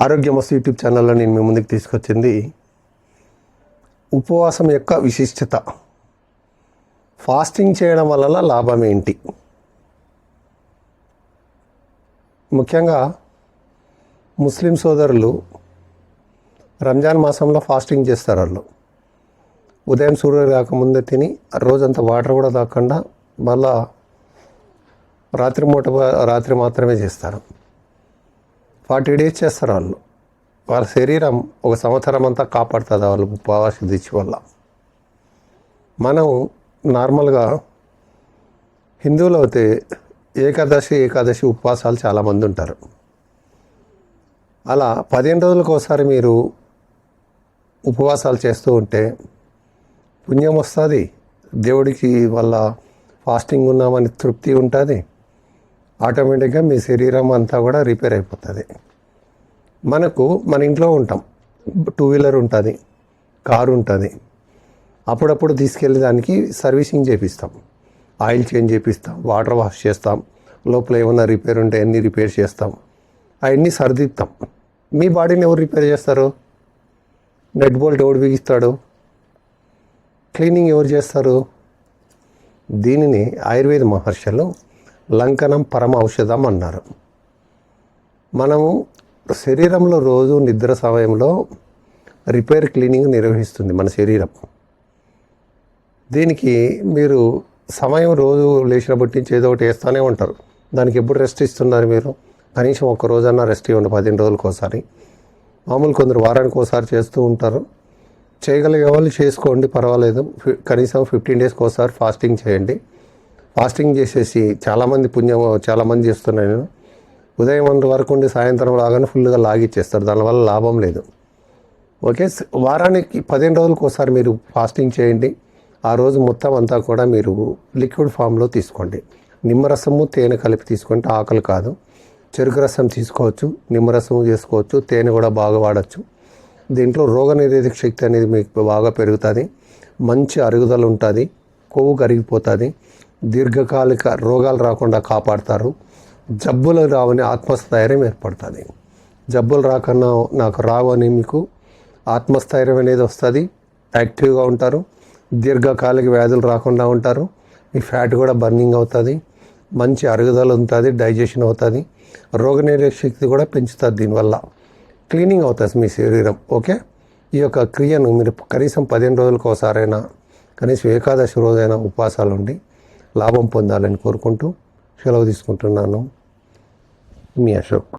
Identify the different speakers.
Speaker 1: ఆరోగ్యమస్తు YouTube ఛానల్లో నేను మీ ముందుకు తీసుకొచ్చింది ఉపవాసం యొక్క విశిష్టత. ఫాస్టింగ్ చేయడం వలన లాభం ఏంటి? ముఖ్యంగా ముస్లిం సోదరులు రంజాన్ మాసంలో ఫాస్టింగ్ చేస్తారు వాళ్ళు. ఉదయం సూర్యుడు కాకముందే తిని రోజంతా వాటర్ కూడా తాకుండా మళ్ళా రాత్రి మూట రాత్రి మాత్రమే చేస్తారు. ఫార్టీ డేస్ చేస్తారు వాళ్ళు. వాళ్ళ శరీరం ఒక సంవత్సరం అంతా కాపాడుతుంది వాళ్ళు ఉపవాస దీక్ష వల్ల. మనం నార్మల్గా హిందువులు అయితే ఏకాదశి ఏకాదశి ఉపవాసాలు చాలామంది ఉంటారు. అలా పదిహేను రోజులకు ఒకసారి మీరు ఉపవాసాలు చేస్తూ ఉంటే పుణ్యం వస్తుంది. దేవుడికి వల్ల ఫాస్టింగ్ ఉన్నామని తృప్తి ఉంటుంది. ఆటోమేటిక్గా మీ శరీరం అంతా కూడా రిపేర్ అయిపోతుంది. మనకు మన ఇంట్లో ఉంటాం. టూ వీలర్ ఉంటుంది కారు ఉంటుంది. అప్పుడప్పుడు తీసుకెళ్ళి దానికి సర్వీసింగ్ చేపిస్తాం. ఆయిల్ చేంజ్ చేపిస్తాం వాటర్ వాష్ చేస్తాం లోపల ఏమైనా రిపేర్ ఉంటే అన్నీ రిపేర్ చేస్తాం. అవన్నీ సర్దిస్తాం మీ బాడీని ఎవరు రిపేర్ చేస్తారు? నెట్ బోల్ట్ ఎవడు బిగిస్తాడు? క్లీనింగ్ ఎవరు చేస్తారు? దీనిని ఆయుర్వేద మహర్షులు లంకనం పరమ ఔషధం అన్నారు. మనము శరీరంలో రోజు నిద్ర సమయంలో రిపేర్ క్లీనింగ్ నిర్వహిస్తుంది మన శరీరం. దీనికి మీరు సమయం రోజు లేచిన బట్టి నుంచి ఏదో ఒకటి వేస్తూనే ఉంటారు. దానికి ఎప్పుడు రెస్ట్ ఇస్తున్నారు మీరు? కనీసం ఒక రోజన్నా రెస్ట్ ఇవ్వండి పదిహేను రోజులకోసారి మామూలు కొందరు వారానికి ఒకసారి చేస్తూ ఉంటారు. చేయగలిగే వాళ్ళు చేసుకోండి పర్వాలేదు. కనీసం ఫిఫ్టీన్ డేస్కి ఒకసారి ఫాస్టింగ్ చేయండి. ఫాస్టింగ్ చేసేసి చాలామంది పుణ్యం చాలామంది చేస్తున్నాను నేను. ఉదయం వంద వరకు ఉండి సాయంత్రం లాగానే ఫుల్గా లాగిచ్చేస్తారు. దానివల్ల లాభం లేదు. ఓకే? వారానికి పదిహేను రోజులకు ఒకసారి మీరు ఫాస్టింగ్ చేయండి. ఆ రోజు మొత్తం అంతా కూడా మీరు లిక్విడ్ ఫామ్లో తీసుకోండి. నిమ్మరసము తేనె కలిపి తీసుకుంటే ఆకలి కాదు. చెరుకు రసం తీసుకోవచ్చు నిమ్మరసము చేసుకోవచ్చు తేనె కూడా బాగా వాడచ్చు. దీంట్లో రోగనిరోధక శక్తి అనేది మీకు బాగా పెరుగుతుంది. మంచి అరుగుదల ఉంటుంది. కొవ్వు కరిగిపోతుంది. దీర్ఘకాలిక రోగాలు రాకుండా కాపాడతారు. జబ్బులు రావని ఆత్మస్థైర్యం ఏర్పడుతుంది. జబ్బులు రాకన్నా నాకు రావు అని మీకు ఆత్మస్థైర్యం అనేది వస్తుంది. యాక్టివ్గా ఉంటారు. దీర్ఘకాలిక వ్యాధులు రాకుండా ఉంటారు. మీ ఫ్యాట్ కూడా బర్నింగ్ అవుతుంది. మంచి అరుగుదల ఉంటుంది డైజెషన్ అవుతుంది. రోగనిరోధక శక్తి కూడా పెంచుతుంది దీనివల్ల. క్లీనింగ్ అవుతుంది మీ శరీరం ఓకే? ఈ యొక్క క్రియను మీరు కనీసం పదిహేను రోజులకు ఒకసారైనా కనీసం ఏకాదశి రోజైనా ఉపవాసాలు ఉండి లాభం పొందాలని కోరుకుంటూ సెలవు తీసుకుంటున్నాను. మీ అశోక్.